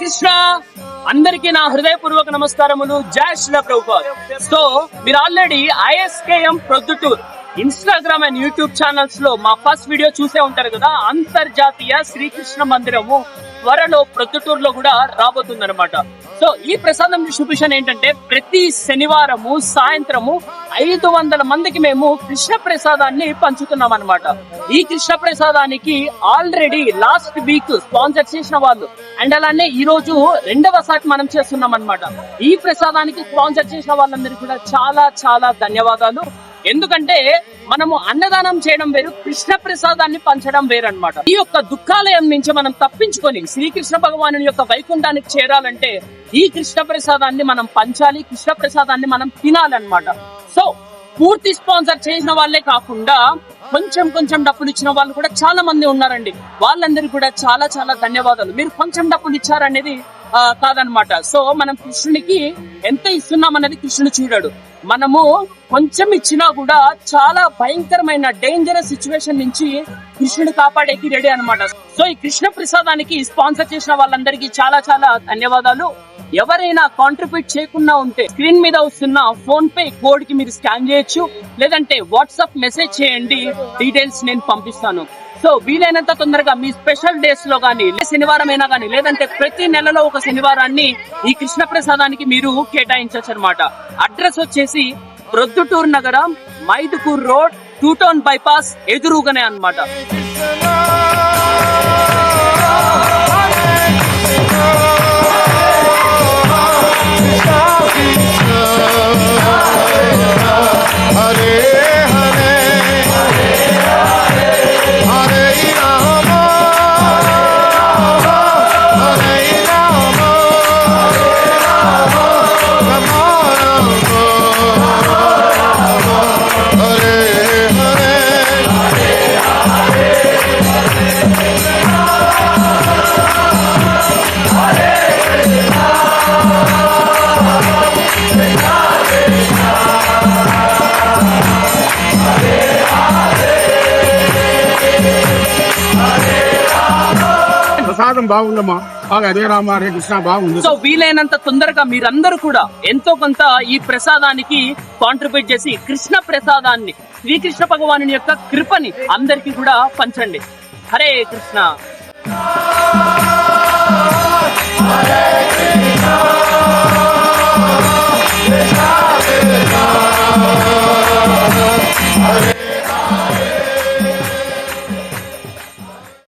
కృష్ణ. అందరికీ నా హృదయపూర్వక నమస్కారములు. జై శ్రీల ప్రభుపాద్. సో మీరు already ISKCON Proddatur Instagram and YouTube ఛానల్స్లో మా ఫస్ట్ వీడియో చూసే ఉంటారు కదా? అంతర్జాతీయ శ్రీకృష్ణ మందిరము. త్వరలో ప్రొద్దుటూరులో కూడా రాబోతుందన్నమాట. సో ఈ ప్రసాదం డిస్ట్రిబ్యూషన్ ఏంటంటే ప్రతి శనివారము సాయంత్రము ఐదు వందల మందికి మేము కృష్ణ ప్రసాదాన్ని పంచుతున్నాం అనమాట ఈ కృష్ణ ప్రసాదానికి ఆల్రెడీ లాస్ట్ వీక్ స్పాన్సర్ చేసిన వాళ్ళు. అండ్ అలానే ఈ రోజు రెండవ మనం చేస్తున్నాం అనమాట ఈ ప్రసాదానికి స్పాన్సర్ చేసిన వాళ్ళందరికీ కూడా చాలా చాలా ధన్యవాదాలు. ఎందుకంటే మనము అన్నదానం చేయడం వేరు కృష్ణ ప్రసాదాన్ని పంచడం వేరు అనమాట ఈ యొక్క దుఃఖాలయం నుంచి మనం తప్పించుకొని శ్రీకృష్ణ భగవాను యొక్క వైకుంఠానికి చేరాలంటే ఈ కృష్ణ ప్రసాదాన్ని మనం పంచాలి కృష్ణ ప్రసాదాన్ని మనం తినాలన్నమాట. సో పూర్తి స్పాన్సర్ చేసిన వాళ్ళే కాకుండా కొంచెం కొంచెం డబ్బులు ఇచ్చిన వాళ్ళు కూడా చాలా మంది ఉన్నారండి. వాళ్ళందరికీ కూడా చాలా చాలా ధన్యవాదాలు. మీరు కొంచెం డబ్బులు ఇచ్చారనేది కాదనమాట సో మనం కృష్ణునికి ఎంత ఇస్తున్నాం అనేది కృష్ణుడు చూడాడు. మనము కొంచెం ఇచ్చినా కూడా చాలా భయంకరమైన డేంజరస్ సిచ్యువేషన్ నుంచి కృష్ణుడు కాపాడేకి రెడీ అన్నమాట. సో ఈ కృష్ణ ప్రసాదానికి స్పాన్సర్ చేసిన వాళ్ళందరికీ చాలా చాలా ధన్యవాదాలు. ఎవరైనా కాంట్రిబ్యూట్ చేయకుండా ఉంటే స్క్రీన్ మీద వస్తున్న ఫోన్ పే కోడ్కి మీరు స్కాన్ చేయొచ్చు. లేదంటే వాట్సాప్ మెసేజ్ చేయండి. డీటెయిల్స్ నేను పంపిస్తాను. సో వీలైనంత తొందరగా మీ స్పెషల్ డేస్లో కానీ లే- శనివారం అయినా కానీ లేదంటే ప్రతి నెలలో ఒక శనివారాన్ని ఈ కృష్ణ ప్రసాదానికి మీరు కేటాయించవచ్చు అనమాట అడ్రస్ వచ్చేసి ప్రొద్దుటూరు నగరం Mydukur road two town bypass ఎదురుగానే అన్నమాట. ప్రసాదం బాగుందమ్మా. బాగా అదే రామ హరే కృష్ణ బాగుంది. సో వీలైనంత తొందరగా మీరందరూ కూడా ఎంతో కొంత ఈ ప్రసాదానికి కాంట్రిబ్యూట్ చేసి కృష్ణ ప్రసాదాన్ని శ్రీకృష్ణ భగవాను యొక్క కృపని అందరికీ కూడా పంచండి. హరే కృష్ణ.